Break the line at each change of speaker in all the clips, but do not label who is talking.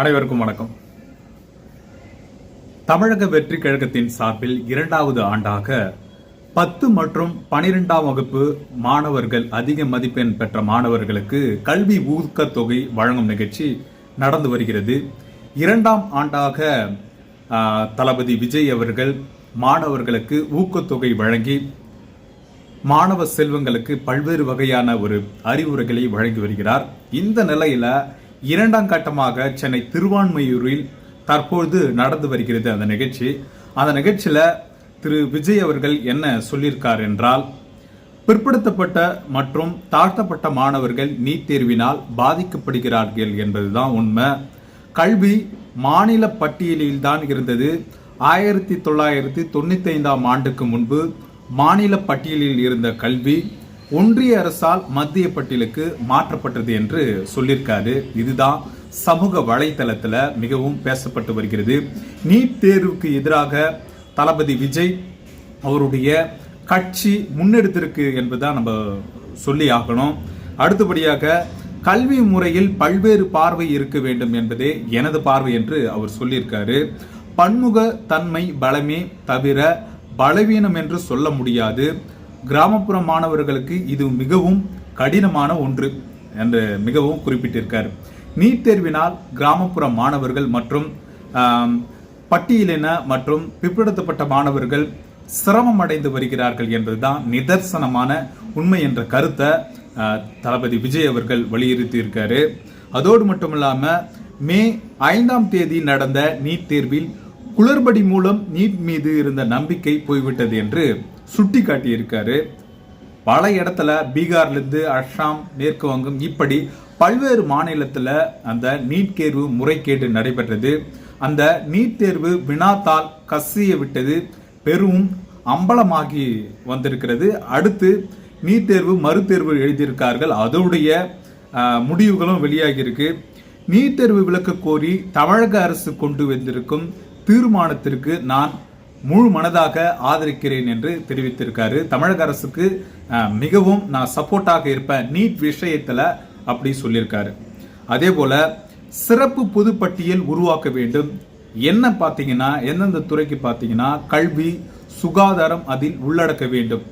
அனைவருக்கும் வணக்கம். தமிழக வெற்றி கழகத்தின் சார்பில் இரண்டாவது ஆண்டாக பத்து மற்றும் பனிரெண்டாம் வகுப்பு மாணவர்கள் அதிக மதிப்பெண் பெற்ற மாணவர்களுக்கு கல்வி ஊக்கத்தொகை வழங்கும் நிகழ்ச்சி நடந்து வருகிறது. இரண்டாம் ஆண்டாக தளபதி விஜய் அவர்கள் மாணவர்களுக்கு ஊக்கத்தொகை வழங்கி மாணவ செல்வங்களுக்கு பல்வேறு வகையான ஒரு அறிவுரைகளை வழங்கி வருகிறார். இந்த நிலையில இரண்டாம் கட்டமாக சென்னை திருவான்மையூரில் தற்பொழுது நடந்து வருகிறது அந்த நிகழ்ச்சி. அந்த நிகழ்ச்சியில் திரு விஜய் அவர்கள் என்ன சொல்லியிருக்கார் என்றால் பிற்படுத்தப்பட்ட மற்றும் தாழ்த்தப்பட்ட மாணவர்கள் நீட் தேர்வினால் பாதிக்கப்படுகிறார்கள் என்பதுதான் உண்மை. கல்வி மாநில பட்டியலில் தான் இருந்தது. ஆயிரத்தி தொள்ளாயிரத்தி தொண்ணூத்தி ஐந்தாம் ஆண்டுக்கு முன்பு மாநில பட்டியலில் இருந்த கல்வி ஒன்றிய அரசால் மத்திய பட்டியலுக்கு மாற்றப்பட்டது என்று சொல்லியிருக்காரு. இதுதான் சமூக வலைத்தளத்தில் மிகவும் பேசப்பட்டு வருகிறது. நீட் தேர்வுக்கு எதிராக தளபதி விஜய் அவருடைய கட்சி முன்னெடுத்திருக்கு என்பதுதான் நம்ம சொல்லி ஆகணும். அடுத்தபடியாக கல்வி முறையில் பல்வேறு பார்வை இருக்க வேண்டும் என்பதே எனது பார்வை என்று அவர் சொல்லியிருக்காரு. பன்முக தன்மை பலமே தவிர பலவீனம் என்று சொல்ல முடியாது. கிராமப்புற மாணவர்களுக்கு இது மிகவும் கடினமான ஒன்று என்று மிகவும் குறிப்பிட்டிருக்கார். நீட் தேர்வினால் கிராமப்புற மாணவர்கள் மற்றும் பட்டியலின மற்றும் பிற்படுத்தப்பட்ட மாணவர்கள் சிரமம் அடைந்து வருகிறார்கள் என்பதுதான் நிதர்சனமான உண்மை என்ற கருத்தை தளபதி விஜய் அவர்கள் வலியுறுத்தியிருக்காரு. அதோடு மட்டும் இல்லாமல் மே ஐந்தாம் தேதி நடந்த நீட் தேர்வில் குளறுபடி மூலம் நீட் மீது இருந்த நம்பிக்கை போய்விட்டது என்று சுட்டி காட்டியிருக்காரு. பல இடத்துல பீகார்லேருந்து அஸ்ஸாம் மேற்கு வங்கம் இப்படி பல்வேறு மாநிலத்தில் அந்த நீட் தேர்வு முறைகேடு நடைபெற்றது. அந்த நீட் தேர்வு வினாத்தால் கசிய விட்டது. பெரும் அம்பலமாகி வந்திருக்கிறது. அடுத்து நீட் தேர்வு மறுதேர்வு எழுதியிருக்கார்கள். அதோடைய முடிவுகளும் வெளியாகியிருக்கு. நீட் தேர்வு விளக்க கோரி தமிழக அரசு கொண்டு வந்திருக்கும் தீர்மானத்திற்கு நான் முழு மனதாக ஆதரிக்கிறேன் என்று தெரிவித்திருக்காரு. தமிழக அரசுக்கு மிகவும் நான் சப்போர்ட்டாக இருப்பேன். நீட் விஷயத்தில் அப்படி சொல்லியிருக்காரு. அதே போல சிறப்பு பொதுப்பட்டியல் உருவாக்க வேண்டும். என்ன பார்த்தீங்கன்னா எந்தெந்த துறைக்கு பார்த்தீங்கன்னா கல்வி சுகாதாரம் அதில் உள்ளடக்க வேண்டும்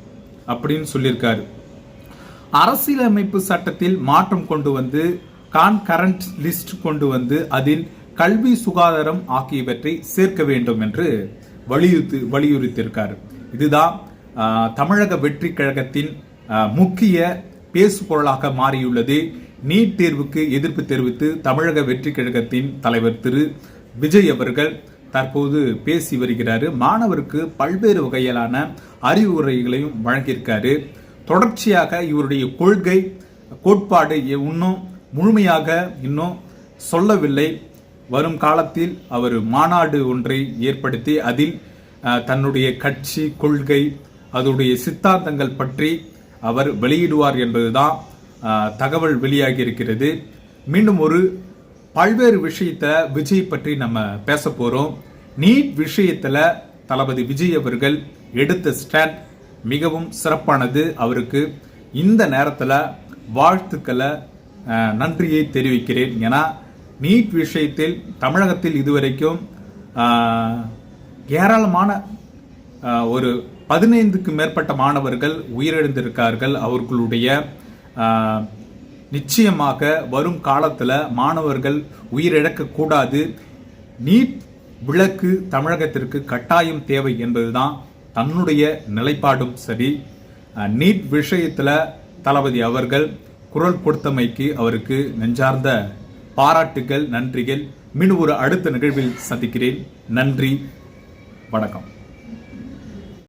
அப்படின்னு சொல்லியிருக்காரு. அரசியலமைப்பு சட்டத்தில் மாற்றம் கொண்டு வந்து கான்கரண்ட் லிஸ்ட் கொண்டு வந்து அதில் கல்வி சுகாதாரம் ஆகியவற்றை சேர்க்க வேண்டும் என்று வலியுறுத்து வலியுறுத்தியிருக்கார். இதுதான் தமிழக வெற்றி கழகத்தின் முக்கிய பேசு பொருளாக மாறியுள்ளது. நீட் தேர்வுக்கு எதிர்ப்பு தெரிவித்து தமிழக வெற்றி கழகத்தின் தலைவர் திரு. விஜய் அவர்கள் தற்போது பேசி வருகிறார். மாணவருக்கு பல்வேறு வகையிலான அறிவுரைகளையும் வழங்கியிருக்காரு. தொடர்ச்சியாக இவருடைய கொள்கை கோட்பாடு இன்னும் முழுமையாக இன்னும் சொல்லவில்லை. வரும் காலத்தில் அவர் மாநாடு ஒன்றை ஏற்படுத்தி அதில் தன்னுடைய கட்சி கொள்கை அதனுடைய சித்தாந்தங்கள் பற்றி அவர் வெளியிடுவார் என்பதுதான் தகவல் வெளியாகி இருக்கிறது. மீண்டும் ஒரு பல்வேறு விஷயத்தில் விஜய் பற்றி நம்ம பேச போகிறோம் நீட் விஷயத்தில் தளபதி விஜய் அவர்கள் எடுத்த ஸ்டாண்ட் மிகவும் சிறப்பானது. அவருக்கு இந்த நேரத்தில் வாழ்த்துக்களை நன்றியை தெரிவிக்கிறேன். ஏன்னா நீட் விஷயத்தில் தமிழகத்தில் இதுவரைக்கும் ஏராளமான ஒரு பதினைந்துக்கு மேற்பட்ட மாணவர்கள் உயிரிழந்திருக்கார்கள். அவர்களுடைய நிச்சயமாக வரும் காலத்தில் மாணவர்கள் உயிரிழக்கக்கூடாது நீட் விளக்கு தமிழகத்திற்கு கட்டாயம் தேவை என்பதுதான் தன்னுடைய நிலைப்பாடும் சரி. நீட் விஷயத்தில் தளபதி அவர்கள் குரல் கொடுத்தமைக்கு அவருக்கு நெஞ்சார்ந்த பாராட்டுகள் நன்றிகள். மீண்டும் ஒரு அடுத்த நிகழ்வில் சந்திக்கிறேன். நன்றி. வணக்கம்.